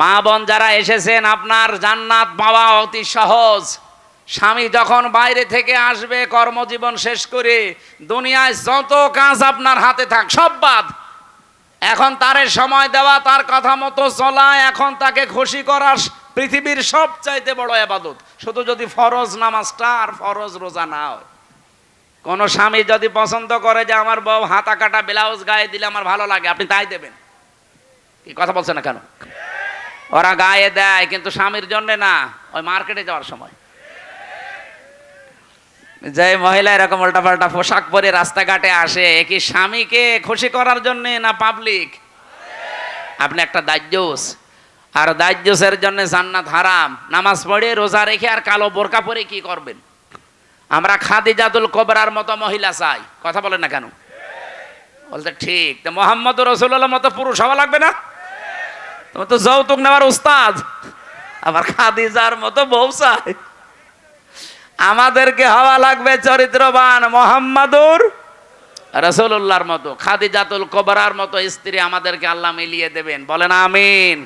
মা বোন যারা এসেছেন, আপনার জান্নাত পাওয়া অতি সহজ। স্বামী যখন বাইরে থেকে আসবে, কর্মজীবন শেষ করে, দুনিয়ায় যত কাজ আপনার হাতে থাক, সব বাদ। এখন তারে সময় দেওয়া, তার কথা মতো চলা, এখন তাকে খুশি করা পৃথিবীর সবচাইতে বড় আবাদত। শুধু যদি ফরজ নামাজটা আর ফরজ রোজা না হয়। কোনো স্বামী যদি পছন্দ করে যে, আমার বউ হাতা কাটা ব্লাউজ গায়ে দিলে আমার ভালো লাগে আপনি তাই দেবেন। কি কথা বলছেন না কেন? ওরা গায়ে দেয়, কিন্তু স্বামীর জন্য না, ওই মার্কেটে যাওয়ার সময়। যে মহিলা এরকম উল্টাপাল্টা পোশাক পরে রাস্তাঘাটে আসে কি স্বামীকে খুশি করার জন্য না পাবলিক আপনি একটা দাহ্যস আর দাহ্যসের জন্য জান্নাত হারাম। নামাজ পড়ে, রোজা রেখে আর কালো বোরকা পরে কি করবেন? আমরা খাদিজাতুল কোবরার মতো মহিলা চাই। কথা বলেন না কেন? বলতে ঠিক। তো মোহাম্মদ রসুল্লাহ মতো পুরুষ হওয়া লাগবে না? তোমার তো যৌতুক নেওয়ার উস্তাদ। আবার খাদিজার মতো বউ চাই। আমাদেরকে হওয়া লাগবে চরিত্রবান মোহাম্মদুর রসুল্লাহর মতো। খাদিজাতুল কবরার মতো স্ত্রী আমাদেরকে আল্লাহ মিলিয়ে দেবেন। বলেন আমিন।